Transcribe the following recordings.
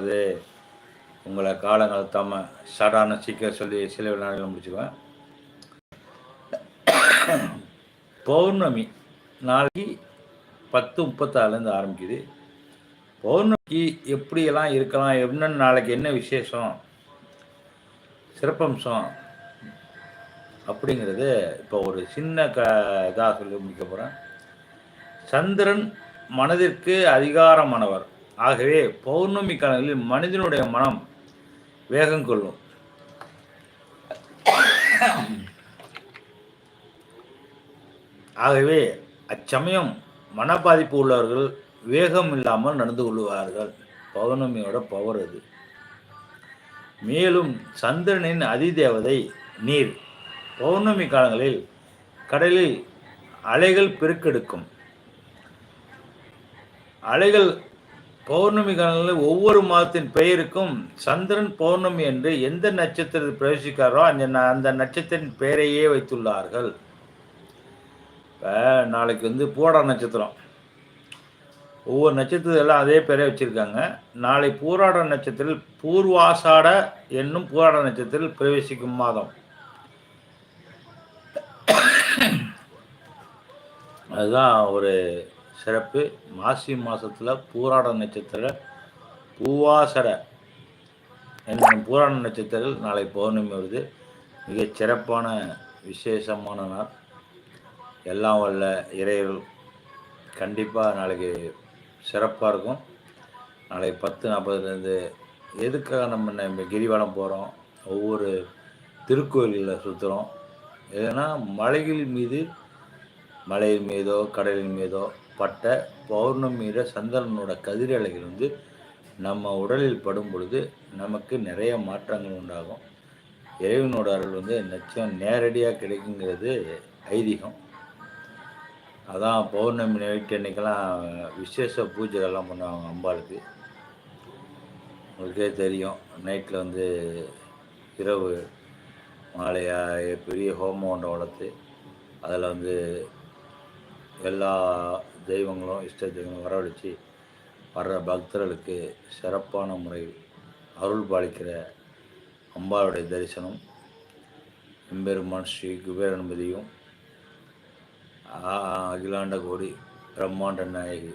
அது உங்களை காலங்கள் தம்ம சடான சீக்கிரம் சொல்லி சில வினாடிகள் முடிச்சுக்குவேன். பௌர்ணமி நாளைக்கு பத்து முப்பத்தாறுலேருந்து ஆரம்பிக்குது. பௌர்ணமிக்கு எப்படியெல்லாம் இருக்கலாம் என்னென்ன நாளைக்கு என்ன விசேஷம் சிறப்பம்சம் அப்படிங்கிறது இப்போ ஒரு சின்ன க இதாக சொல்லி முடிக்க போகிறேன் சந்திரன் மனதிற்கு அதிகாரமானவர். ஆகவே பௌர்ணமி காலங்களில் மனிதனுடைய மனம் வேகம் கொள்ளும். ஆகவே அச்சமயம் மன பாதிப்பு உள்ளவர்கள் வேகம் இல்லாமல் நடந்து கொள்வார்கள். பௌர்ணமியோட பவர் அது. மேலும் சந்திரனின் அதிதேவதை நீர் பௌர்ணமி காலங்களில் கடலில் அலைகள் பெருக்கெடுக்கும். அலைகள் பௌர்ணமி காலங்களில் ஒவ்வொரு மாதத்தின் பெயருக்கும் சந்திரன் பௌர்ணமி என்று எந்த நட்சத்திரத்தில் பிரவேசிக்காரோ அந்த ந- அந்த நட்சத்திரத்தின் பெயரையே வைத்துள்ளார்கள். இப்போ நாளைக்கு வந்து பூரா நட்சத்திரம். ஒவ்வொரு நட்சத்திரம் எல்லாம் அதே பேரே வச்சுருக்காங்க. நாளை பூராட நட்சத்திரத்தில் பூர்வாசாட என்னும் பூராட நட்சத்திரத்தில் பிரவேசிக்கும் மாதம். அதுதான் ஒரு சிறப்பு. மாசி மாசத்துல பூராட நட்சத்திர பூவாசர என்னும் பூராட நட்சத்திரத்தில் நாளை பௌர்ணமி வருது. மிகச் சிறப்பான விசேஷமான நாள். எல்லாம் வல்ல இறைகள் கண்டிப்பாக நாளைக்கு சிறப்பாக இருக்கும். நாளைக்கு பத்து நாற்பதுலேருந்து எதுக்காக நம்ம நம்ம கிரிவலம் போகிறோம் ஒவ்வொரு திருக்கோயில்களில் சுற்றுறோம் ஏன்னா மலைகள் மீது மலையின் மீதோ கடலின் மீதோ பட்ட பௌர்ணமியில சந்திரனோட கதிரலைகள் வந்து நம்ம உடலில் படும் பொழுது நமக்கு நிறைய மாற்றங்கள் உண்டாகும். இறைவனோட அருள் வந்து நிச்சயம் நேரடியாக கிடைக்குங்கிறது ஐதீகம். அதான் பௌர்ணமி நைட்டு அன்னைக்கெல்லாம் விசேஷ பூஜைகள்லாம் பண்ணுவாங்க அம்பாளுக்கு. உங்களுக்கே தெரியும் நைட்டில் வந்து இரவு மாலையா பெரிய ஹோமம் வளர்த்து அதில் வந்து எல்லா தெய்வங்களும் இஷ்ட தெய்வங்களும் வரவழைச்சு வர்ற பக்தர்களுக்கு சிறப்பான முறையில் அருள் பாலிக்கிற அம்பாளுடைய தரிசனம். எம்பெருமான் ஸ்ரீ குபேரன்பதியும் அகிலாண்ட கோடி பிரம்மாண்ட நாயகி.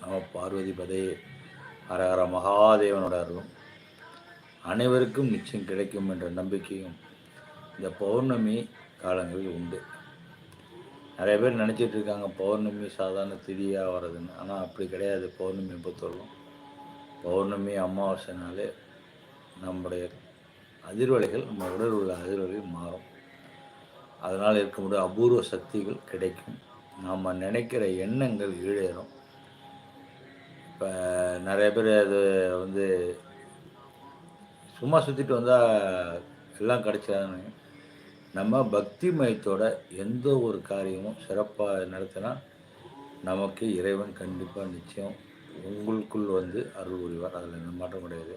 நம பார்வதி பதே ஹரஹர மகாதேவனோட அருளும். அனைவருக்கும் நிச்சயம் கிடைக்கும் என்ற நம்பிக்கையும் இந்த பௌர்ணமி காலங்களில் உண்டு. நிறைய பேர் நினச்சிட்டு இருக்காங்க பௌர்ணமி சாதாரண திதியாக வர்றதுன்னு. ஆனால் அப்படி கிடையாது. பௌர்ணமி பொறுத்தவரைக்கும் பௌர்ணமி அமாவாசைனாலே நம்முடைய அதிர்வலைகள் நம்ம உடல் உள்ள அதிர்வலைகள் மாறும். அதனால் இருக்கக்கூடிய அபூர்வ சக்திகள் கிடைக்கும். நாம் நினைக்கிற எண்ணங்கள் ஈழேறும் இப்போ நிறைய பேர் அது வந்து சும்மா சுற்றிட்டு வந்தால் எல்லாம் கிடைச்சாதுன்னு நம்ம பக்தி மயத்தோட எந்த ஒரு காரியமும் சிறப்பாக நடத்தினா நமக்கு இறைவன் கண்டிப்பாக நிச்சயம் உங்களுக்குள் வந்து அருள் புரிவார். அதில் எந்த மாற்றம் கிடையாது.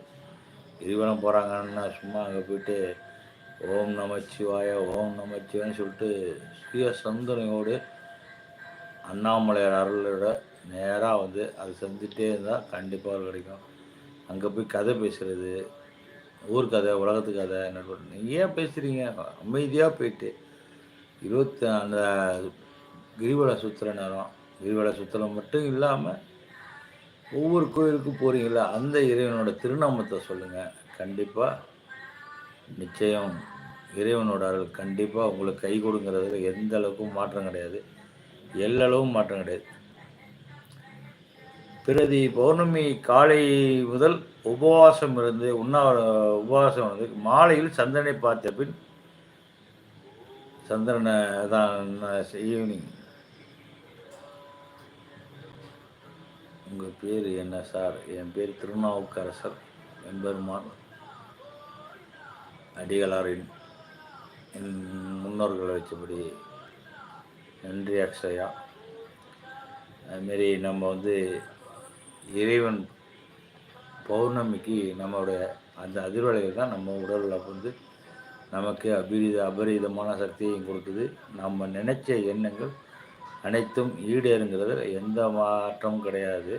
கிரிவலம் போகிறாங்கன்னா சும்மா அங்கே போயிட்டு ஓம் நமச்சிவாய ஓம் நமச்சிவாயன்னு சொல்லிட்டு சுய சந்தனையோடு அண்ணாமலையார் அருளோட நேராக வந்து அதை செஞ்சுட்டே இருந்தால் கண்டிப்பாக கிடைக்கும். அங்கே போய் கதை பேசுகிறது ஊர் கதை உலகத்து கதை நடுவர் ஏன் பேசுகிறீங்க அமைதியாக போயிட்டு. இருபத்தி அந்த கிரிவல சுற்றுற நேரம். கிரிவல சுற்றுறது மட்டும் இல்லாமல் ஒவ்வொரு கோயிலுக்கும் போகிறீங்களா அந்த இறைவனோட திருநாமத்தை சொல்லுங்கள் கண்டிப்பாக நிச்சயம் இறைவனோட அருள் கண்டிப்பாக உங்களுக்கு கை கொடுங்கிறதுல எந்த அளவுக்கும் மாற்றம் கிடையாது. எல்லளவும் மாற்றம் கிடையாது. பிரதி பௌர்ணமி காலை முதல் உபவாசம் இருந்து உண்ணாவிர உபவாசம் வந்து மாலையில் சந்திரனை பார்த்த பின் சந்திரனை தான் ஈவினிங் உங்கள் பேர் என்ன சார்? என் பேர் திருநாவுக்கரசர். எம்பெருமான் அடிகளாரின் என் முன்னோர்களை வச்சபடி. நன்றி அக்ஷயா. அதுமாரி நம்ம வந்து இறைவன் பௌர்ணமிக்கு நம்மளுடைய அந்த அதிர்வலைகள் தான் நம்ம உடலில் வந்து நமக்கு அபரீத அபரீதமான சக்தியையும் கொடுக்குது. நம்ம நினைச்ச எண்ணங்கள் அனைத்தும் ஈடேறுங்கிறதுல எந்த மாற்றமும் கிடையாது.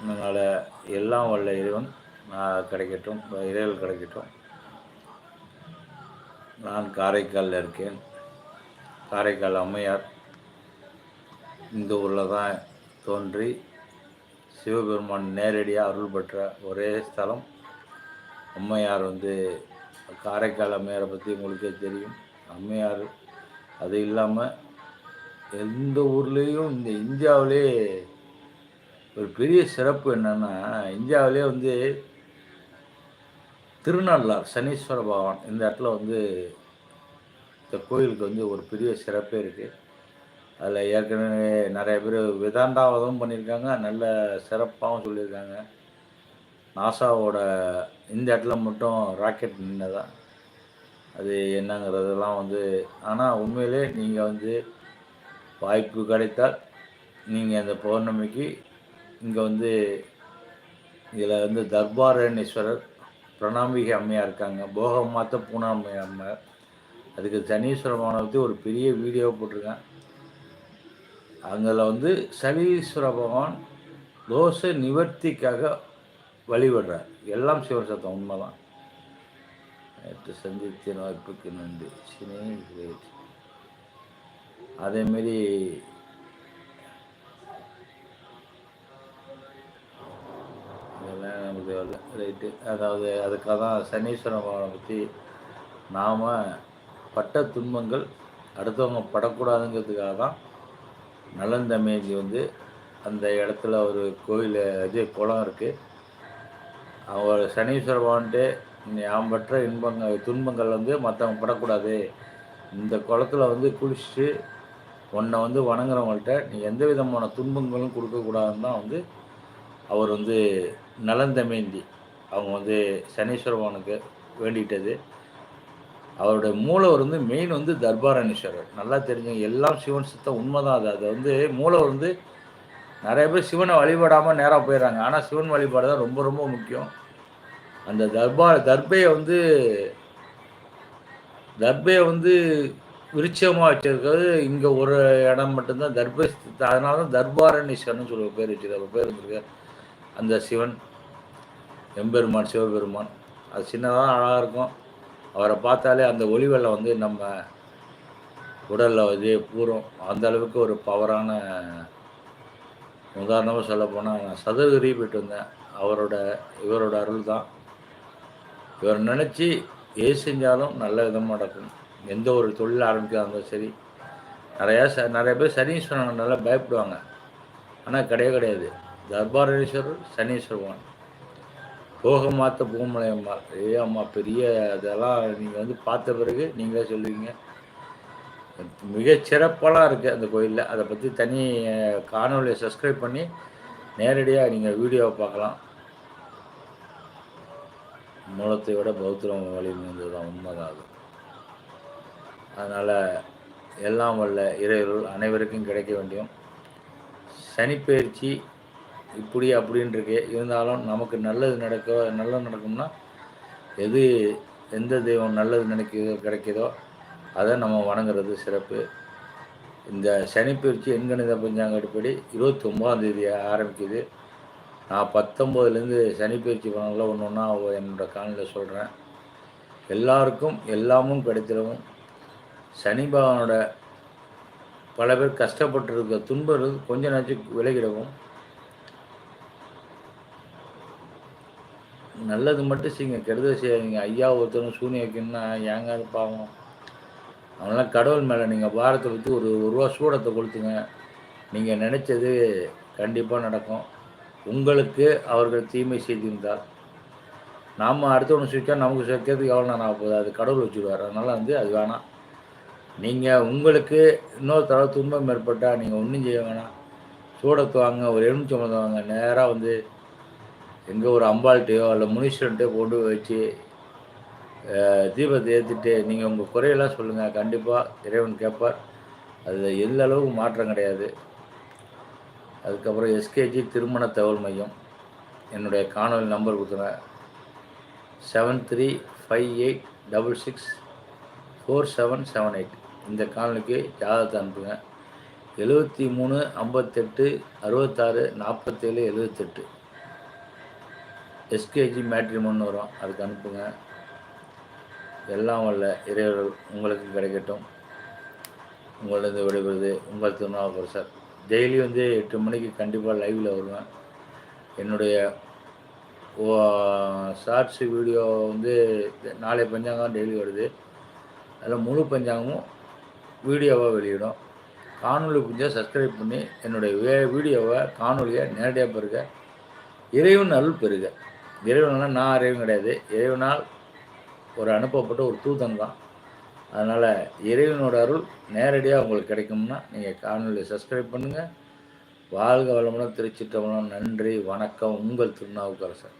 அதனால் எல்லாம் வல்ல இறைவன் நான் கிடைக்கட்டும் இறைவல் கிடைக்கட்டும். நான் காரைக்காலில் இருக்கேன். காரைக்கால் அம்மையார் இந்த ஊரில் தான் தோன்றி சிவபெருமான் நேரடியாக அருள் பெற்ற ஒரே ஸ்தலம். அம்மையார் வந்து காரைக்கால் அம்மையாரை பற்றி உங்களுக்கே தெரியும். அம்மையார் அது இல்லாமல் எந்த ஊர்லேயும் இந்த இந்தியாவிலே ஒரு பெரிய சிறப்பு என்னென்னா இந்தியாவிலே வந்து திருநள்ளார் சனீஸ்வர பகவான் இந்த இடத்துல வந்து இந்த கோயிலுக்கு வந்து ஒரு பெரிய சிறப்பே இருக்குது அதில் ஏற்கனவே நிறைய பேர் விதாண்டாவதும் பண்ணியிருக்காங்க. நல்ல சிறப்பாகவும் சொல்லியிருக்காங்க. நாசாவோட இந்த இடத்துல மட்டும் ராக்கெட் நின்னதான் அது என்னங்கிறதெல்லாம் வந்து ஆனால் உண்மையிலே நீங்கள் வந்து வாய்ப்பு கிடைத்தால் நீங்கள் அந்த பௌர்ணமிக்கு இங்கே வந்து இதில் வந்து தர்பாரணேஸ்வரர் பிரணாம்பிகை அம்மையாக இருக்காங்க. போகமாத்த பூனாமை அம்மையார் அதுக்கு சனீஸ்வரமான பற்றி ஒரு பெரிய வீடியோ போட்டிருக்கேன் அதில் வந்து சனீஸ்வர பகவான் தோஷ நிவர்த்திக்காக வழிபடுறார். எல்லாம் சிவன் சத்தம் உண்மைதான். நேற்று சந்தித்தின் வாய்ப்புக்கு நன்றி. சினே கிரேட் அதேமாரி அதெல்லாம் நமக்கு ரைட்டு அதாவது அதுக்காக தான் சனீஸ்வரன் பகவானை பற்றி நாம் பட்ட துன்பங்கள் அடுத்தவங்க படக்கூடாதுங்கிறதுக்காக தான் நலந்தமேதி வந்து அந்த இடத்துல ஒரு கோயில் இது குளம் இருக்குது அவர் சனீஸ்வர பகவான்ட்டு யாம் பெற்ற இன்பங்கள் துன்பங்கள் வந்து மற்றவங்க படக்கூடாது. இந்த குளத்தில் வந்து குளிச்சுட்டு உன்னை வந்து வணங்குறவங்கள்ட்ட நீ எந்த விதமான துன்பங்களும் கொடுக்கக்கூடாதுன்னு தான் வந்து அவர் வந்து நலந்தமேந்தி அவங்க வந்து சனீஸ்வர பகவானுக்கு அவருடைய மூலவர் வந்து மெயின் வந்து தர்பாரணீஸ்வரர் நல்லா தெரிஞ்சுங்க எல்லாம் சிவன் சித்தம் உண்மைதான். அது அது வந்து மூலவர் வந்து நிறைய பேர் சிவனை வழிபடாமல் நேராக போயிடுறாங்க. ஆனால் சிவன் வழிபாடு தான் ரொம்ப ரொம்ப முக்கியம். அந்த தர்பார் தர்பையை வந்து தர்பையை வந்து விருட்சமாக வச்சிருக்கிறது இங்கே ஒரு இடம் மட்டும்தான். தர்பை அதனால தான் தர்பாரணீஸ்வரன் சொல்லுவ பேர் வச்சிருக்க பேர் வந்திருக்கார் அந்த சிவன் எம்பெருமான் சிவபெருமான். அது சின்னதாக அழகாக இருக்கும். அவரை பார்த்தாலே அந்த ஒளி வெள்ளம் வந்து நம்ம உடலில் வந்து பூரும். அந்த அளவுக்கு ஒரு பவரான உதாரணமாக சொல்ல போனால் நான் சதுரகிரி போயிட்டு வந்தேன். அவரோட இவரோட அருள் தான். இவர் நினச்சி எது செஞ்சாலும் நல்ல விதமாக நடக்கும். எந்த ஒரு தொழில் ஆரம்பிக்கிறதா இருந்தாலும் சரி. நிறையா ச நிறைய பேர் சனீஸ்வரன் நல்லா பயப்படுவாங்க. ஆனால் கிடையவே கிடையாது. தர்பாரேஸ்வரர் சனீஸ்வரன் போகமாத்த பூமலையம்மா. பூமலை அம்மா ஏ அம்மா பெரிய அதெல்லாம் நீங்கள் வந்து பார்த்த பிறகு நீங்களே சொல்லுவீங்க. மிக சிறப்பெல்லாம் இருக்குது அந்த கோயிலில். அதை பற்றி தனி காணொலியை சப்ஸ்கிரைப் பண்ணி நேரடியாக நீங்கள் வீடியோவை பார்க்கலாம். மூலத்தை விட பௌத்திரம் வழி இருந்தது தான் உண்மைதான் அது. அதனால் எல்லாம் வல்ல இறைவர்கள் அனைவருக்கும் கிடைக்க வேண்டியும். சனிப்பயிற்சி இப்படி அப்படின்ட்டுருக்கு இருந்தாலும் நமக்கு நல்லது நடக்க நல்லது நடக்கும்னா எது எந்த தெய்வம் நல்லது நினைக்கிறதோ கிடைக்கிதோ அதை நம்ம வணங்குறது சிறப்பு. இந்த சனிப்பயிற்சி எண்கணித பஞ்சாங்க அடிப்படை இருபத்தி ஒம்பதாம் தேதி ஆரம்பிக்குது. நான் பத்தொம்போதுலேருந்து சனிப்பயிற்சி பலன்களை ஒன்று ஒன்றா என்னோடய காலையில் சொல்கிறேன் எல்லாருக்கும் எல்லாமும் கிடைத்திடவும். சனி பகவானோட பல பேர் கஷ்டப்பட்டுருக்க துன்பம் கொஞ்ச நேரத்துக்கு விலகிடவும். நல்லது மட்டும் செய்யுங்க கெடுதல் செய்யாதீங்க. ஐயா ஒருத்தரும் சூனிய வைக்கணும்னா ஏங்க அது பாவம். அவங்களாம் கடவுள் மேலே நீங்கள் பாரத்தை பற்றி ஒரு ஒரு ரூபா சூடத்தை கொளுத்துங்க. நீங்கள் நினச்சது கண்டிப்பாக நடக்கும். உங்களுக்கு அவர்கள் தீமை செய்திருந்தால் நாம் அடுத்தவனை சுவிச்சா நமக்கு சேர்க்கிறதுக்கு எவ்வளோ நேரம் போகுது? அது கடவுள் வச்சுருவார். அதனால் வந்து அது வேணாம். நீங்கள் உங்களுக்கு இன்னொரு தடவை துன்பம் ஏற்பட்டால் நீங்கள் ஒன்றும் செய்ய வேணாம். சூடத்து வாங்க ஒரு எலுமிச்சம்பழத்தை வாங்க நேராக வந்து எங்கே ஒரு அம்பாள்கிட்டையோ இல்லை முனீஸ்வரன்ட்டையோ கொண்டு வச்சு தீபத்தை ஏற்றிட்டு நீங்கள் உங்கள் குறையெல்லாம் சொல்லுங்கள் கண்டிப்பாக இறைவன் கேட்பார். அதில் எந்த அளவுக்கு மாற்றம் கிடையாது. அதுக்கப்புறம் எஸ்கேஜி திருமண தகவல் மையம். என்னுடைய காணொலி நம்பர் கொடுத்துறேன். Seven three five eight double six four seven seven eight. இந்த காணொலிக்கு ஜாதகத்தை அனுப்புங்க. எழுபத்தி மூணு ஐம்பத்தெட்டு அறுபத்தாறு நாற்பத்தேழு எழுபத்தெட்டு எஸ்கேஜி மேட்ரிமோன் வரும். அதுக்கு அனுப்புங்க. எல்லாம் வல்ல இறைவர்கள் உங்களுக்கு கிடைக்கட்டும். உங்களது விடைபெறுது உங்கள் சார் டெய்லி வந்து எட்டு மணிக்கு கண்டிப்பாக லைவில் வருவேன். என்னுடைய ஷார்ட்ஸு வீடியோ வந்து நாளை பஞ்சாங்கம் டெய்லி வருது. அதில் முழு பஞ்சாங்கமும் வீடியோவாக வெளியிடும். காணொளி புரிஞ்சால் சப்ஸ்கிரைப் பண்ணி என்னுடைய வே வீடியோவை காணொலியை நேரடியாக பெறுக. இறைவன் அருள் பெறுக. இறைவனால் நான் அறிவும் கிடையாது. இறைவனால் ஒரு அனுப்பப்பட்ட ஒரு தூதன் தான். அதனால் இறைவனோட அருள் நேரடியாக உங்களுக்கு கிடைக்கும்னா நீங்கள் காணொலியை சப்ஸ்கிரைப் பண்ணுங்கள் வாழ்க வளமுடன் திருச்சிட்டவளம் நன்றி வணக்கம். உங்கள் திருநாவுக்கரசர்.